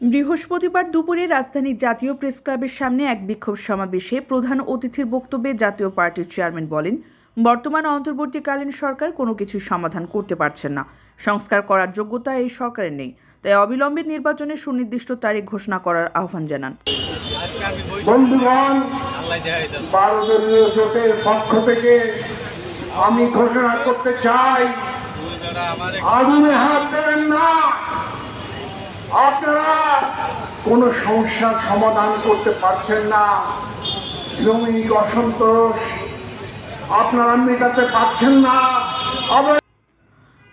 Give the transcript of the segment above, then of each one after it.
বৃহস্পতিবার দুপুরে রাজধানীর জাতীয় প্রেস ক্লাবের সামনে এক বিক্ষোভ সমাবেশে প্রধান অতিথির বক্তব্যে জাতীয় পার্টির চেয়ারম্যান বলেন বর্তমান অন্তর্বর্তীকালীন সরকার কোনো কিছু সমাধান করতে পারছেন না। সংস্কার করার যোগ্যতা এই সরকারের নেই। তাই অবিলম্বে নির্বাচনের সুনির্দিষ্ট তারিখ ঘোষণা করার আহ্বান জানান। পক্ষ থেকে আমি ঘোষণা করতে চাই আগুনে হাত দেবেন না। আপনারা কোন সমস্যার সমাধান করতে পারছেন না। শ্রমিক অসন্তোষ। আপনারা মেটাতে পারছেন না।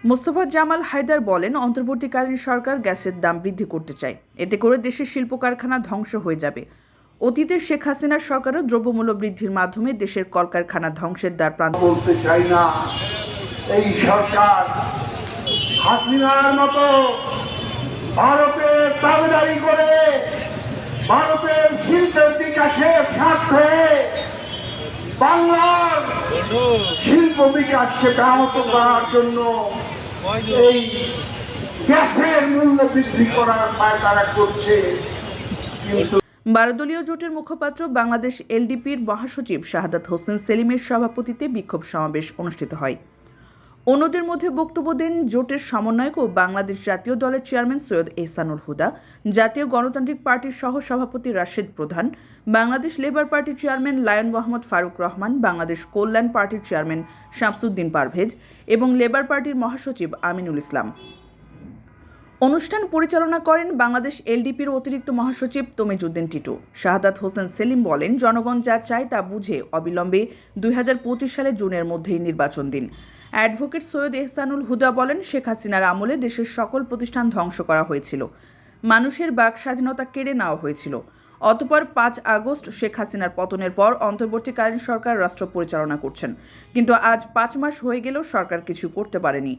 মোস্তফা জামাল হায়দার বলেন অন্তর্বর্তীকালীন সরকার গ্যাসের দাম বৃদ্ধি করতে চায়। এতে করে দেশের শিল্প কারখানা ধ্বংস হয়ে যাবে। অতীতে শেখ হাসিনার সরকারও দ্রব্যমূল্য বৃদ্ধির মাধ্যমে দেশের কলকারখানা ধ্বংসের দ্বার প্রান্ত বলতে চাই না। এই সরকার হাসিনার মতো ভারতের দাবিদারি করে হয়ে বাংলার শিল্প বিকাশকে ব্যাহত করার জন্য এই গ্যাসের মূল্য বৃদ্ধি করার পায় তারা করছে। কিন্তু বারোদলীয় জোটের মুখপাত্র বাংলাদেশ এলডিপির মহাসচিব শাহাদাত হোসেন সেলিমের সভাপতিতে বিক্ষোভ সমাবেশ অনুষ্ঠিত হয়। অন্যদের মধ্যে বক্তব্য দেন জোটের সমন্বয়ক ও বাংলাদেশ জাতীয় দলের চেয়ারম্যান সৈয়দ এহসানুল হুদা, জাতীয় গণতান্ত্রিক পার্টির সহ সভাপতি রাশেদ প্রধান, বাংলাদেশ লেবার পার্টির চেয়ারম্যান লায়ন মোহাম্মদ ফারুক রহমান, বাংলাদেশ কল্যাণ পার্টির চেয়ারম্যান শামসুদ্দিন পারভেজ এবং লেবার পার্টির মহাসচিব আমিনুল ইসলাম। অনুষ্ঠান পরিচালনা করেন বাংলাদেশ এলডিপির অতিরিক্ত মহাসচিব তমিজুদ্দিন টিটু। শাহাদাত হোসেন সেলিম বলেন, জনগণ যা চায় তা বুঝে, অবিলম্বে দুই সালে জুনের মধ্যেই নির্বাচন দিন। অ্যাডভোকেট সৈয়দ এহসানুল হুদা বলেন, শেখ হাসিনার আমলে দেশের সকল প্রতিষ্ঠান ধ্বংস করা হয়েছিল। মানুষের বাক স্বাধীনতা কেড়ে নেওয়া হয়েছিল। অতপর পাঁচ আগস্ট শেখ হাসিনার পতনের পর অন্তর্বর্তীকালীন সরকার রাষ্ট্র পরিচালনা করছেন। কিন্তু আজ পাঁচ মাস হয়ে গেলেও সরকার কিছু করতে পারেনি।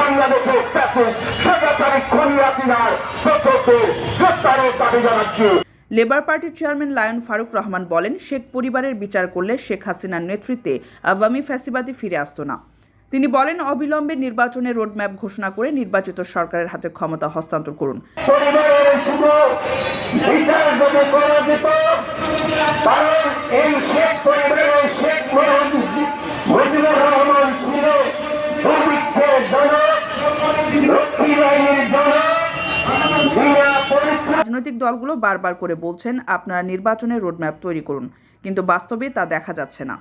বাংলাদেশের লেবার পার্টির চেয়ারম্যান লায়ন ফারুক রহমান বলেন, শেখ পরিবারের বিচার করলে শেখ হাসিনার নেতৃত্বে আওয়ামী ফ্যাসিবাদী ফিরে আসতো না। তিনি বলেন, অবিলম্বে নির্বাচনের রোডম্যাপ ঘোষণা করে নির্বাচিত সরকারের হাতে ক্ষমতা হস্তান্তর করুন। রাজনৈতিক দলগুলো বারবার করে বলছেন, আপনারা নির্বাচনের রোডম্যাপ তৈরি করুন। কিন্তু বাস্তবে তা দেখা যাচ্ছে না।